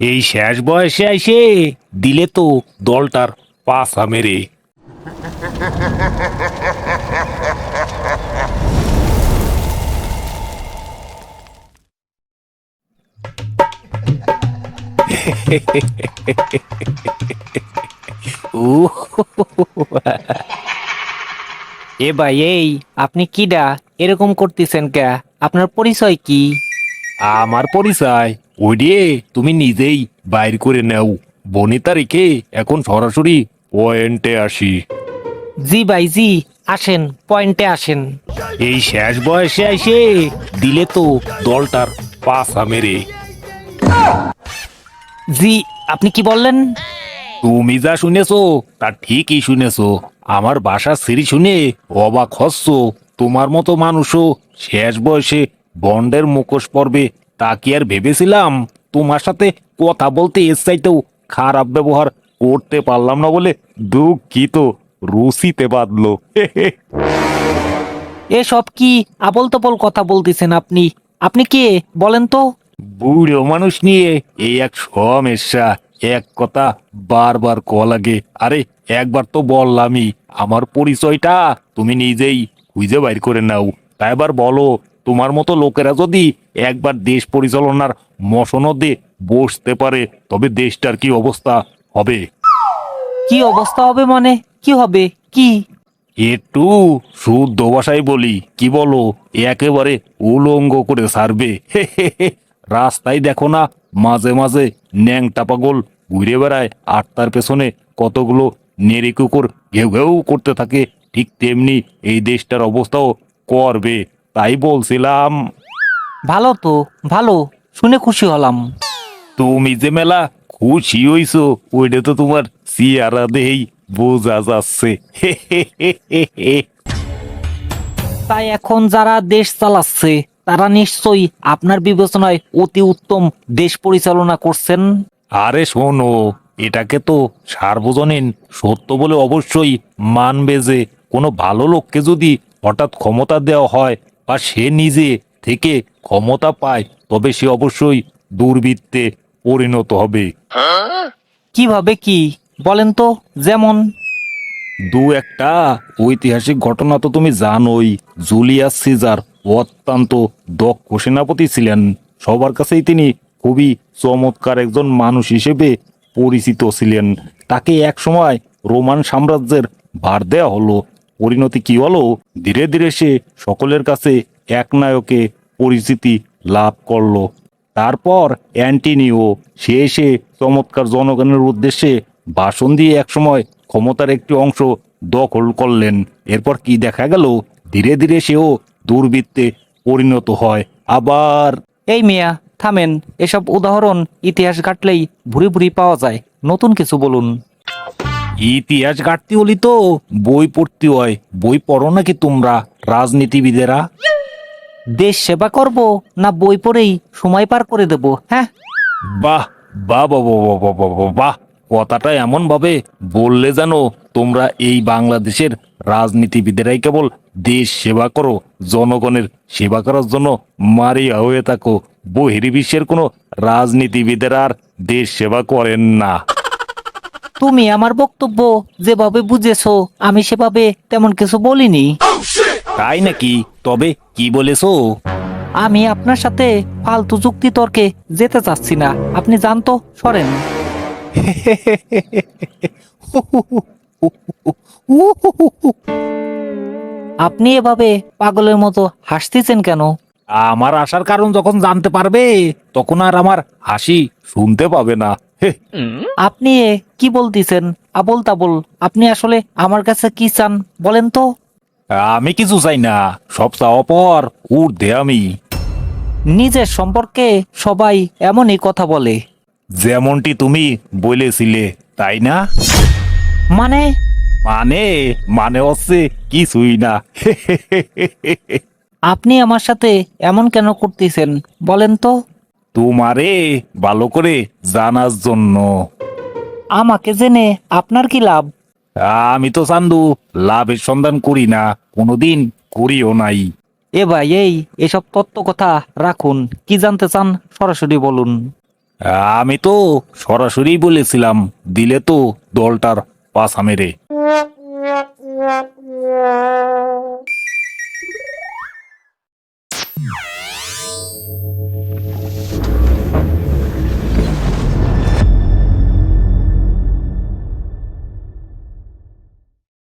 এই শেষ বয়সে আইসে দিলে তো দলটার পাশা মেরে। এ ভাই এই আপনি কিডা? এরকম করতেছেন কে আপনার পরিচয় কি? আমার পরিচয়? ওই রে তুমি নিজেই বাইর করে নাও। বনিতা রেখে এখন সরাসরি পয়েন্টে আসি। জি ভাই জি আসেন পয়েন্টে আসেন। এই শেষ বয়সে এসে দিলে তো দলটার পাশা আমেরে জি আপনি কি বললেন? তুমি যা শুনেছো তা ঠিকই শুনেছো। আমার বাসা সিঁড়ি শুনে অবাক হচ্ছ। তোমার মতো মানুষও শেষ বয়সে বন্ডের মুখোশ পড়বে তা কি আর ভেবেছিলাম? তোমার সাথে কথা বলতে এর চাইতেও খারাপ ব্যবহার করতে পারলাম না বলে দুঃখিত। রুসিতে বাঁধলো। এসব কি আবল তবল কথা বলতেছেন আপনি? আপনি কে? বলেন তো। বুড়ো মানুষ নিয়ে এই এক সমস্যা এক কথা বারবার ক লাগে। আরে একবার তো বললামই আমার পরিচয়টা তুমি নিজেই খুঁজে বাইর করে নাও। তাই এবার বলো তোমার মতো লোকেরা যদি একবার দেশ পরিচালনার মসনদে বসতে পারে তবে দেশটার কি অবস্থা হবে? কি অবস্থা হবে মানে? কি হবে? কি? একটু শুদ্ধ ভাষায় বলি কি বলো? একেবারে উলঙ্গ করে সারবে। রাস্তায় দেখো না মাঝে মাঝে ন্যাংটা পাগল ঘুরে বেড়ায় আর তার পেছনে কতগুলো নেড়ে কুকুর ঘেউ ঘেউ করতে থাকে ঠিক তেমনি এই দেশটার অবস্থাও করবে তাই বলছিলাম। ভালো তো ভালো শুনে খুশি হলাম। তুমি যে মেলা খুশি হইছো ওইটা তো তোমার সিয়ারা দেই বোঝা যাচ্ছে। তাই এখন যারা দেশ চালাচ্ছে তারা নিশ্চয়ই আপনার বিবেচনায় অতি উত্তম দেশ পরিচালনা করছেন। আরে শোনো এটাকে তো সার্বজনীন সত্য বলে অবশ্যই মানবে যে কোনো ভালো লোককে যদি হঠাৎ ক্ষমতা দেওয়া হয় বা সে নিজে থেকে ক্ষমতা পায় তবে সে অবশ্যই দুর্বৃত্তে পরিণত হবে। কীভাবে কি? বলেন তো যেমন। দু একটা ঐতিহাসিক ঘটনা তো তুমি জানোই। জুলিয়াস সিজার অত্যন্ত দক্ষ সেনাপতি ছিলেন। সবার কাছেই তিনি খুবই চমৎকার একজন মানুষ হিসেবে পরিচিত ছিলেন। তাকে এক সময় রোমান সাম্রাজ্যের ভার দেওয়া হলো। পরিণতি কি হলো? ধীরে ধীরে সে সকলের কাছে এক নায়কে পরিচিতি লাভ করল। তারপর অ্যান্টিনিও সে এসে চমৎকার জনগণের উদ্দেশ্যে ভাষণ দিয়ে একসময় ক্ষমতার একটি অংশ দখল করলেন। এরপর কি দেখা গেল? ধীরে ধীরে সেও দুর্বৃত্তে পরিণত হয়। আবার এই মিয়া থামেন এসব উদাহরণ ইতিহাস ঘাটলেই ভুরি ভুরি পাওয়া যায়। নতুন কিছু বলুন। ইতিহাস ঘাটতি হলি তো বই পড়তে হয়। বই পড়ো নাকি তোমরা রাজনীতিবিদেরা? দেশ সেবা করব না বই পড়েই সময় পার করে দেব হ্যাঁ? বাহ বাহ বাহ বাহ বাহ বাহ বাহ বাহ, কথাটা এমন ভাবে বললে যেন তোমরা এই বাংলাদেশের রাজনীতিবিদেরাই কেবল দেশ সেবা করো জনগণের সেবা করার জন্য মারিয়া হয়ে থাকো। বহির্বিশ্বের কোনো রাজনীতিবিদের আর দেশ সেবা করেন না। তুমি আমার বক্তব্য যেভাবে বুঝেছ আমি সেভাবে তেমন কিছু বলিনি। তাই নাকি? তবে কি বলেছ? আমি আপনার সাথে ফালতু যুক্তি তর্কে যেতে চাচ্ছি না। আপনি জানতো সরেন। আপনি এভাবে পাগলের মতো হাসতেছেন কেন? আমার আসার কারণ যখন জানতে পারবে তখন আর আমার হাসি শুনতে পাবে না। আপনি এ কি বলতেছেন? আবল তাবল আপনি আসলে আমার কাছে কি চান বলেন তো? আমি কিছু চাই না। সব চাওয়া পর উর্ধে আমি। নিজের সম্পর্কে সবাই এমনই কথা বলে। যেমনটি তুমি বলেছিলে তাই না? মানে? মানে মানে হচ্ছে কিছুই না। আপনি আমার সাথে এমন কেন করতেছেন বলেন তো। তোমারে ভালো করে জানার জন্য। আমাকে জেনে আপনার কি লাভ? আমি তো চান্দু লাভের সন্ধান করি না কোনোদিন করিও নাই। এ ভাই এই এসব তত্ত্ব কথা রাখুন কি জানতে চান সরাসরি বলুন। আমি তো সরাসরি বলেছিলাম দিলে তো দলটার পাশা মেরে।